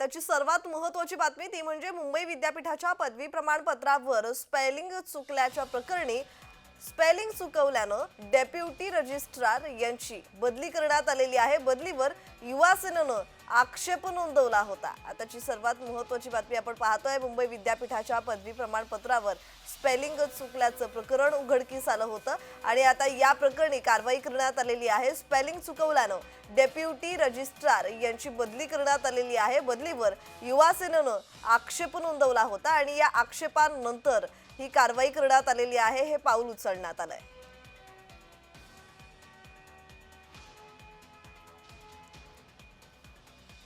त्याची सर्वात महत्वाची बातमी ती म्हणजे मुंबई विद्यापीठाच्या पदवी प्रमाणपत्रावर स्पेलिंग चुकल्याच्या प्रकरणी स्पेलिंग चुकवल्यानं डेप्युटी रजिस्ट्रार यांची बदली करण्यात आलेली आहे. बदलीवर युवासेनेनं आक्षेप नोंदवला होता. आताची सर्वात महत्वाची बातमी आपण पाहतोय. मुंबई विद्यापीठाच्या पदवी प्रमाणपत्रावर स्पेलिंग चुकल्याचं प्रकरण उघडकीस आलं होतं आणि आता या प्रकरणी कारवाई करण्यात आलेली आहे. स्पेलिंग चुकवल्यानं डेप्युटी रजिस्ट्रार यांची बदली करण्यात आलेली आहे. बदलीवर युवासेनेनं आक्षेप नोंदवला होता आणि या आक्षेपानंतर ही कारवाई करण्यात आलेली आहे हे पाऊल उचलण्यात आलंय.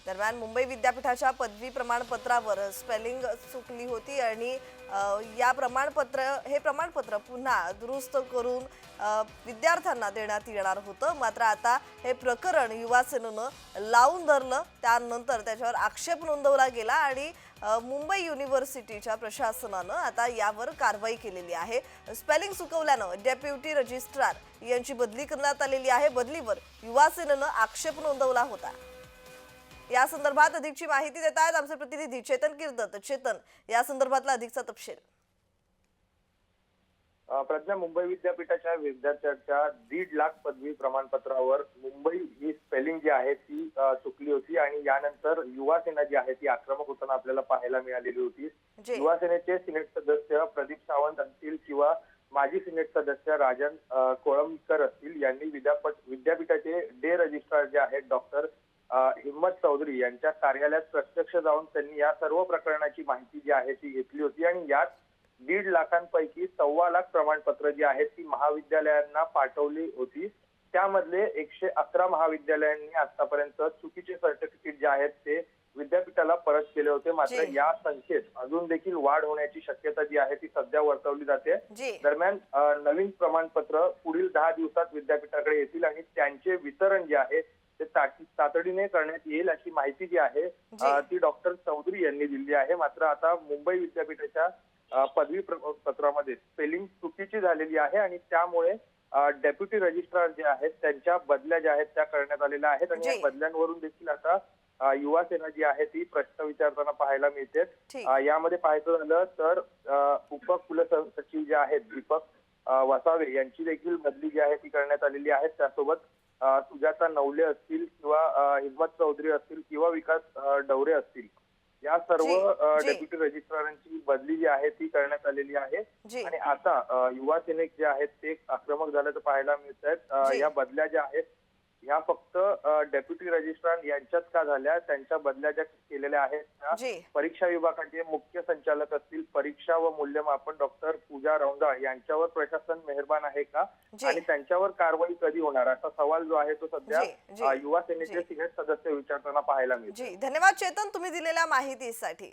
दरम्यान मुंबई विद्यापीठाच्या पदवी प्रमाणपत्रावर स्पेलिंग चुकली होती आणि या प्रमाणपत्र हे प्रमाणपत्र पुन्हा दुरुस्त करून विद्यार्थ्यांना देण्यात येणार होतं. मात्र आता हे प्रकरण युवा सेनेनं लावून धरलं. त्यानंतर त्याच्यावर आक्षेप नोंदवला गेला आणि मुंबई युनिव्हर्सिटीच्या प्रशासनानं आता यावर कारवाई केलेली आहे. स्पेलिंग चुकवल्यानं डेप्युटी रजिस्ट्रार यांची बदली करण्यात आलेली आहे. बदलीवर युवा सेनेनं आक्षेप नोंदवला होता. या संदर्भात अधिकची माहिती देत आहेत आमचे प्रतिनिधी चेतन किर्दत. चेतन या संदर्भातला अधिकचा तपशील. प्रज्ञा मुंबई विद्यापीठाच्या विद्यार्थ्यांच्या दीड लाख पदवी प्रमाणपत्रावर मुंबई ही आहे ती चुकली होती आणि यानंतर युवा सेना जी आहे ती आक्रमक होताना आपल्याला पाहायला मिळालेली होती. जे. युवा सेनेचे सिनेट सदस्य प्रदीप सावंत असतील किंवा माजी सिनेट सदस्य राजन कोळंबकर असतील यांनी विद्यापीठ विद्यापीठाचे डे रजिस्ट्रार जे आहेत डॉक्टर हिम्मत चौधरी यांच्या कार्यालयात प्रत्यक्ष जाऊन त्यांनी या सर्व प्रकरणाची माहिती जी आहे ती घेतली होती आणि यात दीड लाखांपैकी सव्वा लाख प्रमाणपत्र जी आहेत ती महाविद्यालयांना पाठवली होती. त्यामधले एकशे अकरा महाविद्यालयांनी आतापर्यंत चुकीचे सर्टिफिकेट जे आहेत ते विद्यापीठाला परत केले होते. मात्र. या संख्येत अजून देखील वाढ होण्याची शक्यता जी आहे ती सध्या वर्तवली जाते. दरम्यान नवीन प्रमाणपत्र पुढील दहा दिवसात विद्यापीठाकडे येतील आणि त्यांचे वितरण जे आहे ते तातडीने करण्यात येईल अशी माहिती जी आहे ती डॉक्टर चौधरी यांनी दिली आहे. मात्र आता मुंबई विद्यापीठाच्या पदवी पत्रामध्ये स्पेलिंग चुकीची झालेली आहे आणि त्यामुळे डेप्युटी रजिस्ट्रार जे आहेत त्यांच्या बदल्या ज्या आहेत त्या करण्यात आलेल्या आहेत. आणि या. बदल्यांवरून देखील आता युवा सेना जी आहे ती प्रश्न विचारताना पाहायला मिळते. यामध्ये पाहायचं झालं तर उप कुलसचिव जे आहेत दीपक वसावे यांची देखील बदली जी आहे ती करण्यात आलेली आहे. त्यासोबत सुजाता नवले असतील किंवा हिम्मत चौधरी असतील किंवा विकास डवरे असतील. या सर्व. डेप्युटी रजिस्ट्रारांची बदली जी आहे ती करण्यात आलेली आहे आणि आता युवा सैनिक जे आहेत ते आक्रमक झाल्याचं पाहायला मिळत आहेत. या बदल्या ज्या आहेत ह्या फक्त डेप्युटी रजिस्ट्रार यांच्याच का झाल्या? त्यांच्या बदल्या ज्या केलेल्या आहेत त्या परीक्षा विभागाचे मुख्य संचालक असतील परीक्षा व मूल्यमापन डॉक्टर पूजा रौंदा यांच्यावर प्रशासन मेहरबान आहे का. आणि त्यांच्यावर कारवाई कधी होणार? असा सवाल जो आहे तो सध्या युवा सेनेचे. सिनेट सदस्य विचारताना पाहायला मिळतो धन्यवाद चेतन तुम्ही दिलेल्या माहितीसाठी.